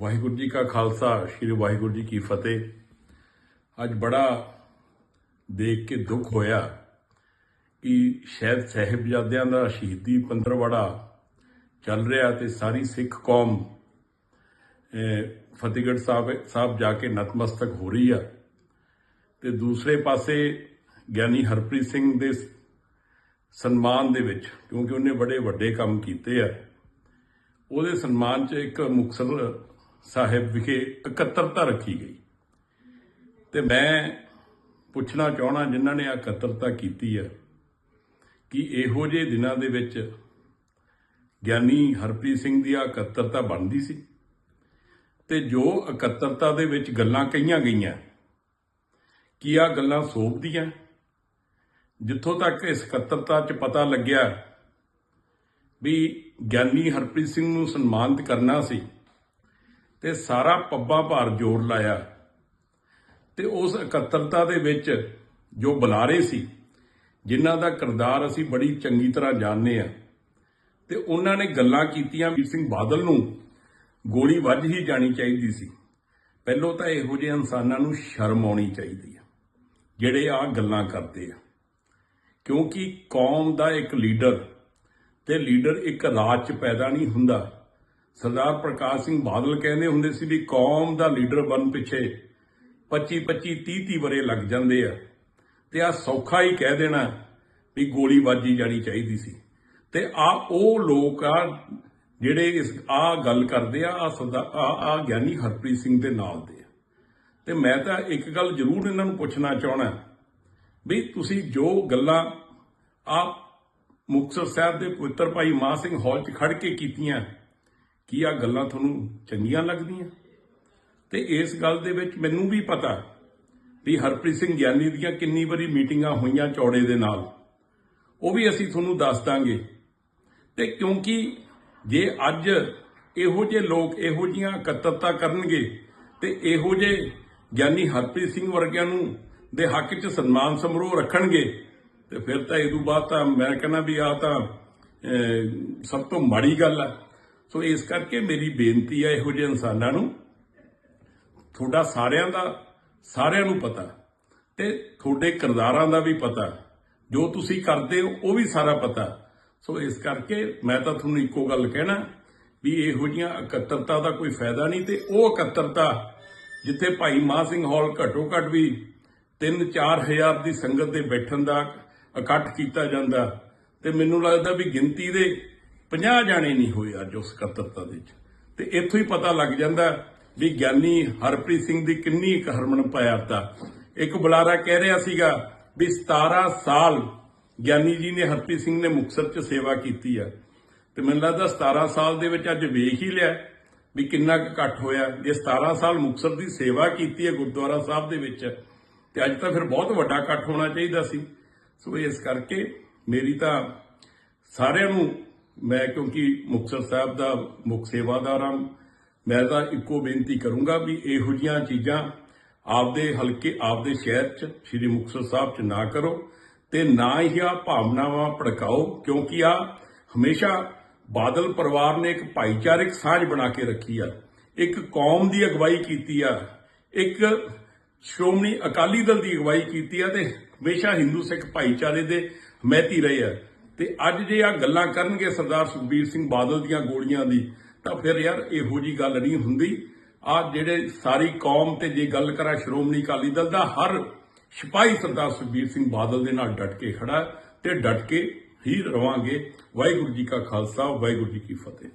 ਵਾਹਿਗੁਰੂ ਜੀ ਕਾ ਖਾਲਸਾ, ਸ੍ਰੀ ਵਾਹਿਗੁਰੂ ਜੀ ਕੀ ਫਤਿਹ। ਅੱਜ ਬੜਾ ਦੇਖ ਕੇ ਦੁੱਖ ਹੋਇਆ ਕਿ ਸ਼ਾਇਦ ਸਾਹਿਬਜ਼ਾਦਿਆਂ ਦਾ ਸ਼ਹੀਦੀ ਪੰਦਰਵਾੜਾ ਚੱਲ ਰਿਹਾ ਤੇ ਸਾਰੀ ਸਿੱਖ ਕੌਮ ਫਤਿਹਗੜ੍ਹ ਸਾਹਿਬ ਸਾਹਿਬ ਜਾ ਕੇ ਨਤਮਸਤਕ ਹੋ ਰਹੀ ਆ। ਤੇ ਦੂਸਰੇ ਪਾਸੇ ਗਿਆਨੀ ਹਰਪ੍ਰੀਤ ਸਿੰਘ ਦੇ ਸਨਮਾਨ ਦੇ ਵਿੱਚ, ਕਿਉਂਕਿ ਉਹਨੇ ਬੜੇ ਵੱਡੇ ਕੰਮ ਕੀਤੇ ਆ, ਉਹਦੇ ਸਨਮਾਨ 'ਚ ਇੱਕ ਮੁਕਤਸਰ ਸਾਹਿਬ ਵਿਖੇ ਇਕੱਤਰਤਾ ਰੱਖੀ ਗਈ। ਤੇ ਮੈਂ ਪੁੱਛਣਾ ਚਾਹਣਾ ਜਿਨ੍ਹਾਂ ਨੇ ਇਕੱਤਰਤਾ ਕੀਤੀ ਹੈ ਕਿ ਇਹੋ ਜਿਹੇ ਦਿਨਾਂ ਦੇ ਵਿੱਚ ਗਿਆਨੀ ਹਰਪ੍ਰੀਤ ਸਿੰਘ ਦੀ ਆ ਇਕੱਤਰਤਾ ਬਣਦੀ ਸੀ ਤੇ ਜੋ ਇਕੱਤਰਤਾ ਦੇ ਵਿੱਚ ਗੱਲਾਂ ਕਹੀਆਂ ਗਈਆਂ, ਕੀ ਆ ਗੱਲਾਂ ਸੋਭਦੀਆਂ? ਜਿੱਥੋਂ ਤੱਕ ਇਸ ਇਕੱਤਰਤਾ 'ਚ ਪਤਾ ਲੱਗਿਆ ਵੀ ਗਿਆਨੀ ਹਰਪ੍ਰੀਤ ਸਿੰਘ ਨੂੰ ਸਨਮਾਨਿਤ ਕਰਨਾ ਸੀ ਤੇ ਸਾਰਾ ਪੱਬਾਂ ਭਾਰ ਜ਼ੋਰ ਲਾਇਆ। ਤੇ ਉਸ ਇਕੱਤਰਤਾ ਦੇ ਵਿੱਚ ਜੋ ਬੁਲਾਰੇ ਸੀ, ਜਿਨ੍ਹਾਂ ਦਾ ਕਿਰਦਾਰ ਅਸੀਂ ਬੜੀ ਚੰਗੀ ਤਰ੍ਹਾਂ ਜਾਣਦੇ ਆ ਤੇ ਉਹਨਾਂ ਨੇ ਗੱਲਾਂ ਕੀਤੀਆਂ ਵੀਰ ਸਿੰਘ ਬਾਦਲ ਨੂੰ, ਗੋਲੀ ਵੱਜ ਹੀ ਜਾਣੀ ਚਾਹੀਦੀ ਸੀ। ਪਹਿਲੋਂ ਤਾਂ ਇਹੋ ਜਿਹੇ ਇਨਸਾਨਾਂ ਨੂੰ ਸ਼ਰਮ ਆਉਣੀ ਚਾਹੀਦੀ ਆ, ਜਿਹੜੇ ਆ ਗੱਲਾਂ ਕਰਦੇ ਆ। ਕਿਉਂਕਿ ਕੌਮ ਦਾ ਇੱਕ ਲੀਡਰ, ਤੇ ਲੀਡਰ ਇੱਕ ਰਾਜ 'ਚ ਪੈਦਾ ਨਹੀਂ ਹੁੰਦਾ। ਸਰਦਾਰ ਪ੍ਰਕਾਸ਼ ਸਿੰਘ ਬਾਦਲ ਕਹਿੰਦੇ ਹੁੰਦੇ ਸੀ ਵੀ ਕੌਮ ਦਾ ਲੀਡਰ ਬਣ ਪਿੱਛੇ 25 25 30 30 ਬਰੇ ਲੱਗ ਜਾਂਦੇ ਆ। ਤੇ ਆ ਸੌਖਾ ਹੀ ਕਹਿ ਦੇਣਾ ਵੀ ਗੋਲੀਬਾਜ਼ੀ ਜਾਣੀ ਚਾਹੀਦੀ ਸੀ। ਤੇ ਆ ਉਹ ਲੋਕ ਆ ਜਿਹੜੇ ਇਸ ਆ ਗੱਲ ਕਰਦੇ ਆ ਆ ਸਦਾ ਆ ਗਿਆਨੀ ਹਰਪ੍ਰੀਤ ਸਿੰਘ ਦੇ ਨਾਲ ਦੇ ਆ। ਤੇ ਮੈਂ ਤਾਂ ਇੱਕ ਗੱਲ ਜ਼ਰੂਰ ਇਹਨਾਂ ਨੂੰ ਪੁੱਛਣਾ ਚਾਹਣਾ ਵੀ ਤੁਸੀਂ ਜੋ ਗੱਲਾਂ ਆ ਮੁਕਤਸਰ ਸਾਹਿਬ ਦੇ ਪਵਿੱਤਰ ਭਾਈ ਮਾਹ ਸਿੰਘ ਹੌਲ 'ਚ ਖੜ ਕੇ ਕੀਤੀਆਂ ਕੀ ਆ ਗੱਲਾਂ ਤੁਹਾਨੂੰ ਚੰਗੀਆਂ ਲੱਗਦੀਆਂ? ਤੇ ਇਸ ਗੱਲ ਦੇ ਵਿੱਚ ਮੈਨੂੰ ਵੀ ਪਤਾ ਵੀ ਹਰਪ੍ਰੀਤ ਸਿੰਘ ਗਿਆਨੀ ਦੀਆਂ ਕਿੰਨੀ ਵਾਰੀ ਮੀਟਿੰਗਾਂ ਹੋਈਆਂ ਚੌੜੇ ਦੇ ਨਾਲ। ਉਹ ਵੀ ਅਸੀਂ ਤੁਹਾਨੂੰ ਦੱਸ ਦਾਂਗੇ। ਤੇ ਕਿਉਂਕਿ ਜੇ ਅੱਜ ਇਹੋ ਜਿਹੇ ਲੋਕ ਇਹੋ ਜੀਆਂ ਇਕੱਤਰਤਾ ਕਰਨਗੇ ਤੇ ਇਹੋ ਜਿਹੇ ਗਿਆਨੀ ਹਰਪ੍ਰੀਤ ਸਿੰਘ ਵਰਗਿਆਂ ਨੂੰ ਦੇ ਹੱਕ 'ਚ ਸਨਮਾਨ ਸਮਾਰੋਹ ਰੱਖਣਗੇ, ਤੇ ਫਿਰ ਤਾਂ ਇਹ ਤੋਂ ਬਾਅਦ ਤਾਂ ਮੈਂ ਕਹਿੰਦਾ ਵੀ ਆ ਤਾਂ ਸਭ ਤੋਂ ਮਾੜੀ ਗੱਲ ਆ। ਸੋ ਇਸ ਕਰਕੇ ਮੇਰੀ ਬੇਨਤੀ ਹੈ ਇਹੋ ਜਿਹੇ ਇਨਸਾਨਾਂ ਨੂੰ। ਤੁਹਾਡਾ ਸਾਰਿਆਂ ਦਾ, ਸਾਰਿਆਂ ਨੂੰ ਪਤਾ ਤੇ ਤੁਹਾਡੇ ਕਿਰਦਾਰਾਂ ਦਾ ਵੀ ਪਤਾ ਜੋ ਤੁਸੀਂ ਕਰਦੇ ਹੋ, ਉਹ ਵੀ ਸਾਰਾ ਪਤਾ ਸੋ ਇਸ ਕਰਕੇ ਮੈਂ ਤਾਂ ਤੁਹਾਨੂੰ ਇੱਕੋ ਗੱਲ ਕਹਿਣਾ ਵੀ ਇਹੋ ਜੀਆਂ ਇਕੱਤਰਤਾ ਦਾ ਕੋਈ ਫਾਇਦਾ ਨਹੀਂ ਤੇ ਉਹ ਇਕੱਤਰਤਾ ਜਿੱਥੇ ਭਾਈ ਮਾਹ ਸਿੰਘ ਹਾਲ ਘੱਟੋ ਘੱਟ ਵੀ 3-4 ਹਜ਼ਾਰ ਦੀ ਸੰਗਤ ਦੇ ਬੈਠਣ ਦਾ ਇਕੱਠ ਕੀਤਾ ਜਾਂਦਾ ਤੇ ਮੈਨੂੰ ਲੱਗਦਾ ਵੀ ਗਿਣਤੀ ਦੇ 50 ਜਾਣੇ ਨਹੀਂ ਹੋਏ ਅੱਜ ਉਸ ਇਕੱਤਰਤਾ ਦੇ ਵਿੱਚ। ਤੇ ਇੱਥੋਂ ਹੀ ਪਤਾ ਲੱਗ ਜਾਂਦਾ ਵੀ ਗਿਆਨੀ ਹਰਪ੍ਰੀਤ ਸਿੰਘ ਦੀ ਕਿੰਨੀ ਇੱਕ ਹਰਮਨ ਪਿਆਰਤਾ ਇੱਕ ਬੁਲਾਰਾ ਕਹਿ ਰਿਹਾ ਸੀਗਾ ਵੀ 17 ਸਾਲ ਗਿਆਨੀ ਜੀ ਨੇ ਹਰਪ੍ਰੀਤ ਸਿੰਘ ਨੇ ਮੁਕਤਸਰ 'ਚ ਸੇਵਾ ਕੀਤੀ ਆ। ਤੇ ਮੈਨੂੰ ਲੱਗਦਾ 17 ਸਾਲ ਦੇ ਵਿੱਚ ਅੱਜ ਵੇਖ ਹੀ ਲਿਆ ਵੀ ਕਿੰਨਾ ਕੁ ਇਕੱਠ ਹੋਇਆ। ਜੇ 17 ਸਾਲ ਮੁਕਤਸਰ ਦੀ ਸੇਵਾ ਕੀਤੀ ਹੈ ਗੁਰਦੁਆਰਾ ਸਾਹਿਬ ਦੇ ਵਿੱਚ, ਤੇ ਅੱਜ ਤਾਂ ਫਿਰ ਬਹੁਤ ਵੱਡਾ ਇਕੱਠ ਹੋਣਾ ਚਾਹੀਦਾ ਸੀ। ਸੋ ਇਸ ਕਰਕੇ ਮੇਰੀ ਤਾਂ ਸਾਰਿਆਂ ਨੂੰ ਮੈਂ ਕਿਉਂਕਿ ਮੁਕਤਸਰ ਸਾਹਿਬ ਦਾ ਮੁੱਖ ਸੇਵਾਦਾਰ ਹਾਂ, ਮੈਂ ਤਾਂ ਇੱਕੋ ਬੇਨਤੀ ਕਰੂੰਗਾ ਵੀ ਇਹੋ ਜੀਆਂ ਚੀਜ਼ਾਂ ਆਪਦੇ ਹਲਕੇ, ਆਪਦੇ ਸ਼ਹਿਰ 'ਚ, ਸ੍ਰੀ ਮੁਕਤਸਰ ਸਾਹਿਬ 'ਚ ਨਾ ਕਰੋ ਤੇ ਨਾ ਹੀ ਆ ਭਾਵਨਾਵਾਂ ਭੜਕਾਓ, ਕਿਉਂਕਿ ਆ ਹਮੇਸ਼ਾ ਬਾਦਲ ਪਰਿਵਾਰ ਨੇ ਇੱਕ ਭਾਈਚਾਰਕ ਸਾਂਝ ਬਣਾ ਕੇ ਰੱਖੀ ਆ। ਇੱਕ ਕੌਮ ਦੀ ਅਗਵਾਈ ਕੀਤੀ ਆ, ਇੱਕ ਸ਼੍ਰੋਮਣੀ ਅਕਾਲੀ ਦਲ ਦੀ ਅਗਵਾਈ ਕੀਤੀ ਆ ਤੇ ਹਮੇਸ਼ਾ ਹਿੰਦੂ ਸਿੱਖ ਭਾਈਚਾਰੇ ਦੇ ਹਮੈਤੀ ਰਹੇ ਆ। ਤੇ ਅੱਜ ਜੇ ਆ ਗੱਲਾਂ ਕਰਨਗੇ ਸਰਦਾਰ ਸੁਖਬੀਰ ਸਿੰਘ ਬਾਦਲ ਦੀਆਂ ਗੋਲੀਆਂ ਦੀ, ਤਾਂ ਫਿਰ ਯਾਰ ਇਹੋ ਜੀ ਗੱਲ ਨਹੀਂ ਹੁੰਦੀ। ਆ ਜਿਹੜੇ ਸਾਰੀ ਕੌਮ ਤੇ ਜੇ ਗੱਲ ਕਰਾਂ, ਸ਼੍ਰੋਮਣੀ ਅਕਾਲੀ ਦਲ ਦਾ, ਹਰ ਸਿਪਾਹੀ ਸਰਦਾਰ ਸੁਖਬੀਰ ਸਿੰਘ ਬਾਦਲ ਦੇ ਨਾਲ ਡਟ ਕੇ ਖੜਾ ਹੈ ਤੇ ਡਟ ਕੇ ਹੀ ਰਵਾਂਗੇ। ਵਾਹਿਗੁਰੂ ਜੀ ਕਾ ਖਾਲਸਾ, ਵਾਹਿਗੁਰੂ ਜੀ ਕੀ ਫਤਿਹ।